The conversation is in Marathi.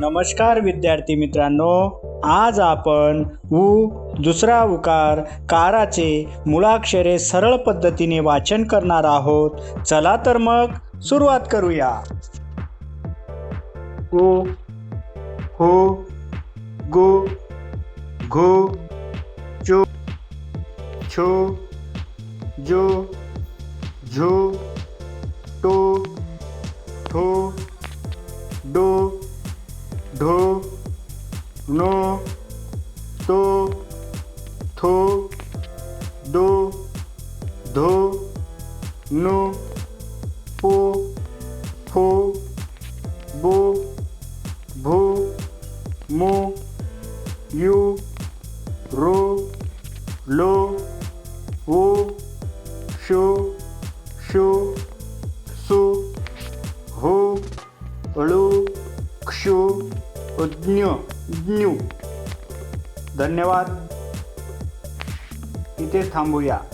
नमस्कार विद्यार्थी मित्रांनो आज आपण उ दुसरा उकार काराचे मुळाक्षरे सरळ पद्धतीने वाचन करणार आहोत. चला तर मग सुरुवात करूया. ओ हो गो घो चो छो जो झो टो ठो डो ढो नो तो थो दो धो नो पो फो बो भो मो यू रो लो वो शो शो क्षु उज्ञ ज्ञू धन्यवाद. इथे थांबूया.